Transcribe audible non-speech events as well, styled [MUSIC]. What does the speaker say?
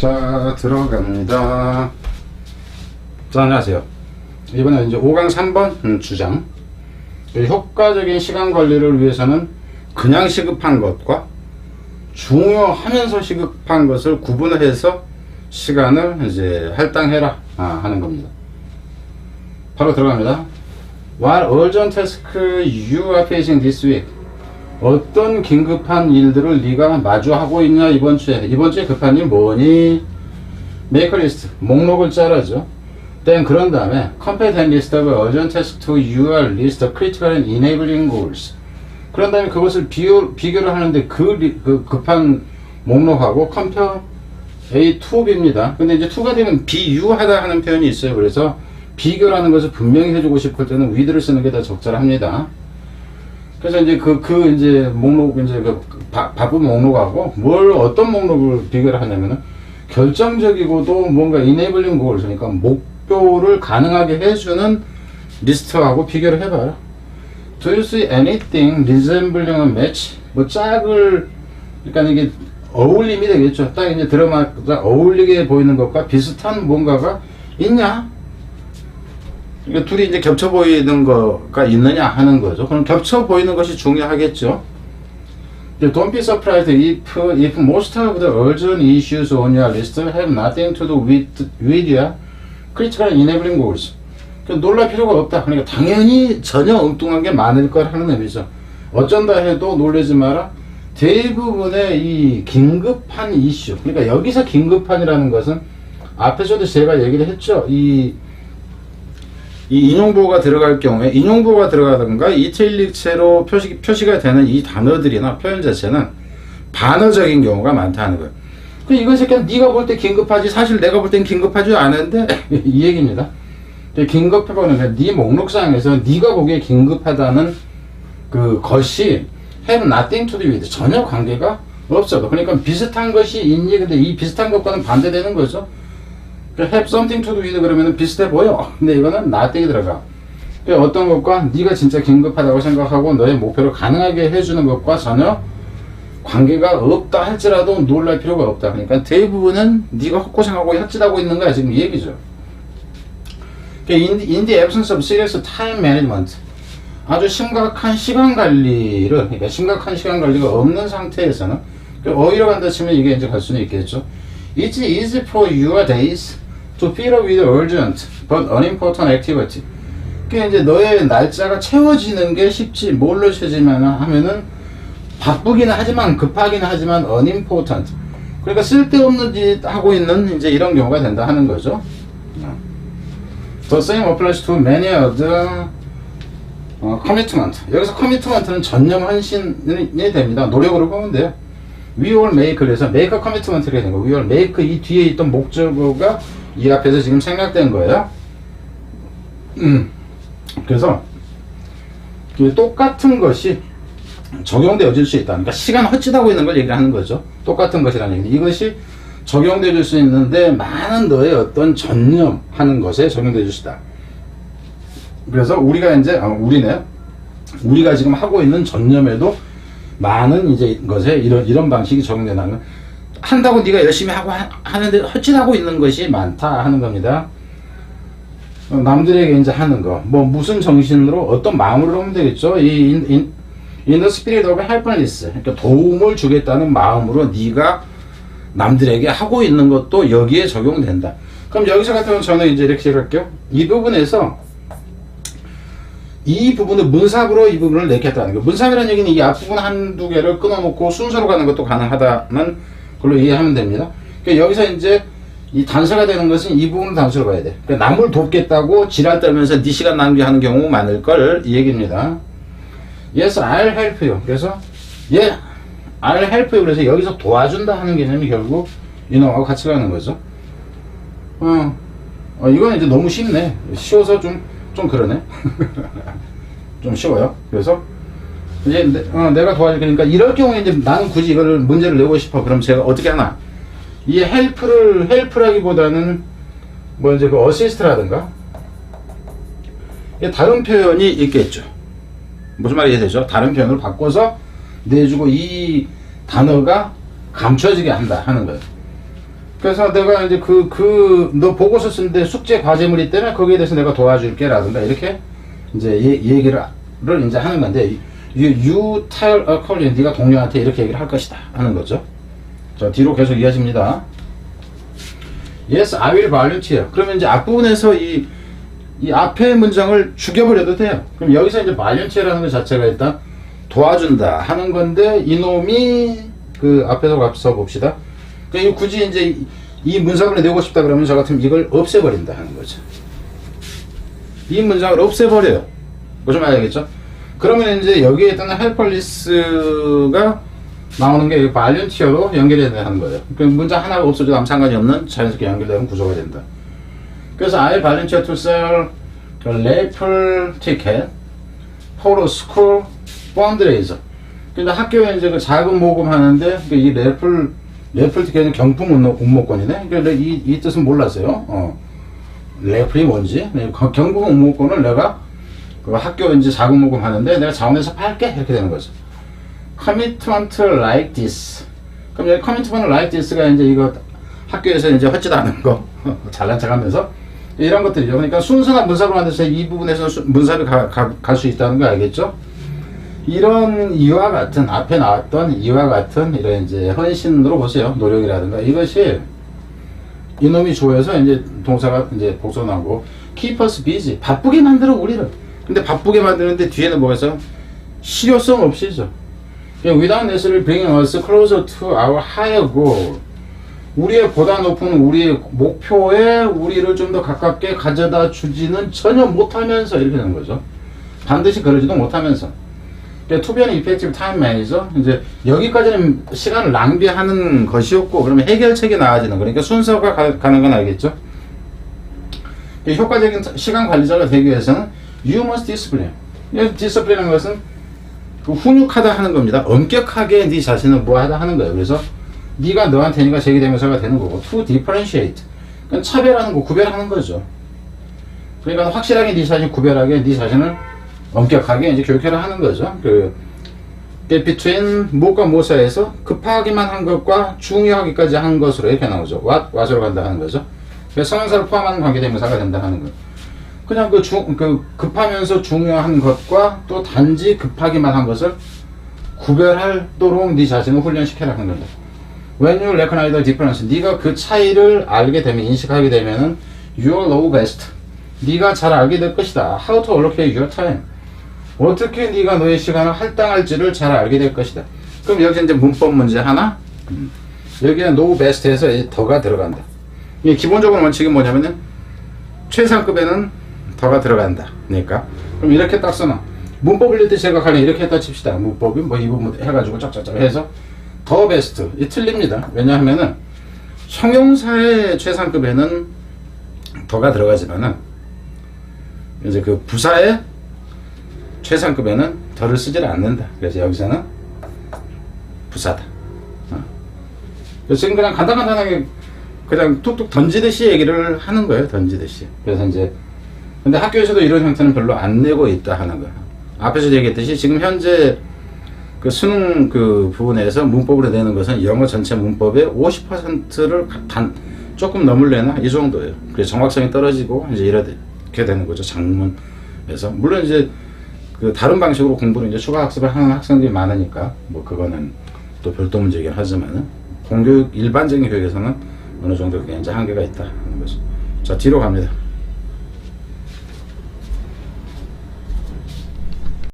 자, 들어갑니다. 자, 안녕하세요. 이번에 이제 5강 3번 음, 주장. 이 효과적인 시간 관리를 위해서는 그냥 시급한 것과 중요하면서 시급한 것을 구분해서 시간을 이제 할당해라 아, 하는 겁니다. 바로 들어갑니다. What urgent task you are facing this week? 어떤 긴급한 일들을 네가 마주하고 있냐 이번 주에 이번 주에 급한 일 뭐니? List 목록을 짜라죠. then 그런 다음에 compare that list of urgent tasks to your list of critical and enabling goals. 그런 다음에 그것을 비교, 비교를 하는데 그, 리- 그 급한 목록하고 compare A to B입니다. 근데 이제 to가 되면 비유하다 하는 표현이 있어요. 그래서 비교라는 것을 분명히 해주고 싶을 때는 with를 쓰는 게 더 적절합니다. 그래서 이제 그, 그 이제 목록, 이제 그 바, 바쁜 목록하고 뭘 어떤 목록을 비교를 하냐면은 결정적이고도 뭔가 enabling goal, 그러니까 목표를 가능하게 해주는 리스트하고 비교를 해봐요. Do you see anything resembling a match? 뭐 짝을, 그러니까 이게 어울림이 되겠죠. 딱 이제 들어맞자 어울리게 보이는 것과 비슷한 뭔가가 있냐? 그러니까 둘이 이제 겹쳐 보이는 거가 있느냐 하는 거죠. 그럼 겹쳐 보이는 것이 중요하겠죠. Don't be surprised if, if most of the urgent issues on your list have nothing to do with, with your critical enabling goals. 그 놀랄 필요가 없다. 그러니까 당연히 전혀 엉뚱한 게 많을 걸 하는 의미죠. 어쩐다 해도 놀라지 마라. 대부분의 이 긴급한 이슈. 그러니까 여기서 긴급한이라는 것은 앞에서도 제가 얘기를 했죠. 이 이 인용보호가 들어갈 경우에 인용보호가 들어가든가 이테일릭체로 표시, 표시가 되는 이 단어들이나 표현 자체는 반어적인 경우가 많다는 거예요. 그 이것이 그냥 네가 볼 때 긴급하지 사실 내가 볼 땐 긴급하지 않은데 [LAUGHS] 이 얘기입니다. 긴급해 보는 게네 목록상에서 네가 보기에 긴급하다는 그 것이 have nothing to do with 전혀 관계가 없어도 그러니까 비슷한 것이 있니 근데 이 비슷한 것과는 반대되는 거죠. 그 have something to do with 그러면 비슷해 보여. 근데 이거는 nothing이 들어가. 그 어떤 것과 네가 진짜 긴급하다고 생각하고 너의 목표를 가능하게 해주는 것과 전혀 관계가 없다 할지라도 놀랄 필요가 없다. 그러니까 대부분은 네가 헛고생하고 헛짓하고 있는 거야 지금 이 얘기죠. 그 in, in the absence of serious time management 아주 심각한 시간 관리를 그러니까 심각한 시간 관리가 없는 상태에서는 그 어디로 간다 치면 이게 이제 갈 수는 있겠죠. It's easy for your days to fill up with urgent but unimportant activity. 그게 이제 너의 날짜가 채워지는 게 쉽지 뭘로 채지만 하면은 바쁘기는 하지만 급하기는 하지만 unimportant. 그러니까 쓸데없는 짓 하고 있는 이제 이런 경우가 된다 하는 거죠. The same applies to many other 어, commitment. 여기서 commitment는 전념 헌신이 됩니다. 노력으로 보면 돼요. We all make 그래서 make a commitment가 되는 거예요. We all make 이 뒤에 있던 목적어가 이 앞에서 지금 생략된 거예요. 음. 그래서 그 똑같은 것이 적용되어질 수 있다. 그러니까 시간 헛짓하고 있는 걸 얘기를 하는 거죠. 똑같은 것이라는 얘기. 이것이 적용되어질 수 있는데 많은 너의 어떤 전념하는 것에 적용되어질 수 있다. 그래서 우리가 이제 아, 우리네 우리가 지금 하고 있는 전념에도 많은 이제 것에 이런 이런 방식이 적용된다는 건 한다고 네가 열심히 하고 하, 하는데 헛짓하고 있는 것이 많다 하는 겁니다. 어, 남들에게 이제 하는 거, 뭐 무슨 정신으로 어떤 마음으로 하면 되겠죠. 이 인, 인, in the spirit of helpfulness, 그러니까 도움을 주겠다는 마음으로 네가 남들에게 하고 있는 것도 여기에 적용된다. 그럼 여기서 같은 경우는 저는 이제 이렇게 할게요. 이 부분에서 이 부분을 문삽으로 이 부분을 내겠다는 거. 문삽이라는 얘기는 이 앞부분 한두 개를 끊어놓고 순서로 가는 것도 가능하다는 걸로 이해하면 됩니다. 그러니까 여기서 이제 이 단서가 되는 것은 이 부분을 단서로 봐야 돼. 그러니까 남을 돕겠다고 지랄 떨면서 네 시간 낭비하는 경우 많을 걸 이 얘기입니다. Yes, I'll help you. 그래서 예, I'll help you. 그래서 여기서 도와준다 하는 개념이 결국 이놈하고 같이 가는 거죠. 어, 어 이건 이제 너무 쉽네. 쉬워서 좀, 좀 그러네. [LAUGHS] 좀 쉬워요. 그래서 이제 내, 어, 내가 도와줄 거니까 이럴 경우에 이제 나는 굳이 이거를 문제를 내고 싶어. 그럼 제가 어떻게 하나? 이 헬프를 헬프라기보다는 뭐 이제 그 어시스트라든가 다른 표현이 있겠죠. 무슨 말이 이해되죠? 다른 표현을 바꿔서 내주고 이 단어가 감춰지게 한다 하는 거예요. 그래서 내가 이제 그, 그, 너 보고서 쓰는데 숙제 과제물이 있다면 거기에 대해서 내가 도와줄게 라든가 이렇게 이제 얘- 얘기를 를 이제 하는 건데 you, you tell a colleague 네가 동료한테 이렇게 얘기를 할 것이다 하는 거죠. 자 뒤로 계속 이어집니다. Yes, I will volunteer. 그러면 이제 앞부분에서 이, 이 앞에 문장을 죽여버려도 돼요. 그럼 여기서 이제 volunteer라는 것 자체가 일단 도와준다 하는 건데 이놈이 그 앞에서 앞서 봅시다. 그러니까 이 굳이 이제 이- 이 문장을 내고 싶다 그러면 저 같으면 이걸 없애버린다 하는 거죠. 이 문장을 없애버려요. 무슨 말이겠죠? 그러면 이제 여기에 있던 헬퍼리스가 나오는 게 발렌티어로 연결해야 하는 거예요. 그 문장 하나가 없어져도 아무 상관이 없는 자연스럽게 연결되는 구조가 된다. 그래서 I volunteer to sell a raffle ticket for a school fundraiser. 근데 학교에 이제 그 자금 모금하는데 그이 래플 래플 티켓은 경품 운모- 운모 권이네. 그러니까 이, 이 뜻은 몰랐어요. 어. 래플이 뭔지 네, 거- 경품 운모권을 내가 그 학교 이제 자금 모금 하는데 내가 자원에서 팔게 이렇게 되는 거죠. commitment like this. 그럼 여기 commitment like this가 이제 이거 학교에서 이제 헛짓 않은 거 [LAUGHS] 잘난 척하면서 이런 것들이죠. 그러니까 순수한 문sab을 만들어서 이 부분에서 수- 문sab이 갈수 있다는 거 알겠죠? 이런 이와 같은 앞에 나왔던 이와 같은 이런 이제 헌신으로 보세요. 노력이라든가 이것이 이놈이 조여서 이제 동사가 이제 복선하고 keep us busy 바쁘게 만들어 우리를. 근데 바쁘게 만드는데 뒤에는 뭐가 있어? 실효성 없이죠. without necessarily bringing us closer to our higher goal. 우리의 보다 높은 우리의 목표에 우리를 좀 더 가깝게 가져다 주지는 전혀 못하면서 이렇게 되는 거죠. 반드시 그러지도 못하면서. 투비언 이펙티브 타임 매니저 이제 여기까지는 시간을 낭비하는 것이었고 그러면 해결책이 나아지는 거. 그러니까 순서가 가, 가는 건 알겠죠? 이 효과적인 시간 관리자가 되기 위해서는 you must discipline. 이 discipline이라는 것은 그 훈육하다 하는 겁니다. 엄격하게 네 자신을 뭐하다 하는 거예요. 그래서 네가 너한테니까 제기대명사가 되는 거고 to differentiate. 그러니까 차별하는 거, 구별하는 거죠. 그러니까 확실하게 네 자신 구별하게 네 자신을 엄격하게 이제 교육해라 하는 거죠. 그 get between 무엇과 무엇 사이에서 급하기만 한 것과 중요하기까지 한 것으로 이렇게 나오죠. what, what으로 간다 하는 거죠. 성형사를 포함하는 관계대명사가 된다 하는 거예요. 그냥 그, 중, 그 급하면서 중요한 것과 또 단지 급하기만 한 것을 구별하도록 네 자신을 훈련시켜라 하는 겁니다. When you recognize the difference, 네가 그 차이를 알게 되면 인식하게 되면은 you know best. 네가 잘 알게 될 것이다. How to allocate your time. 어떻게 네가 너의 시간을 할당할지를 잘 알게 될 것이다. 그럼 여기 이제 문법 문제 하나. know best에서 이 더가 들어간다. 이 기본적으로 원칙이 뭐냐면은 최상급에는 더가 들어간다. 그러니까 그럼 이렇게 딱 써놔. 문법을 일때 생각하면 이렇게 했다 칩시다. 문법이 뭐 이 부분 해가지고 쫙쫙쫙 해서 더 베스트. 이 틀립니다. 왜냐하면은 형용사의 최상급에는 더가 들어가지만은 이제 그 부사의 최상급에는 더를 쓰질 않는다. 그래서 여기서는 부사다. 어. 그래서 지금 그냥 간단간단하게 그냥 툭툭 던지듯이 얘기를 하는 거예요. 던지듯이. 그래서 이제 근데 학교에서도 이런 형태는 별로 안 내고 있다 하는 거야. 앞에서 얘기했듯이 지금 현재 그 수능 그 부분에서 문법으로 내는 것은 영어 전체 문법의 50%를 단 조금 넘을래나 이 정도예요. 그래서 정확성이 떨어지고 이제 이렇게 되는 거죠. 장문에서 물론 이제 그 다른 방식으로 공부를 이제 추가 학습을 하는 학생들이 많으니까 뭐 그거는 또 별도 문제이긴 하지만은 공교육 일반적인 교육에서는 어느 정도 이제 한계가 있다 하는 거죠. 자 뒤로 갑니다.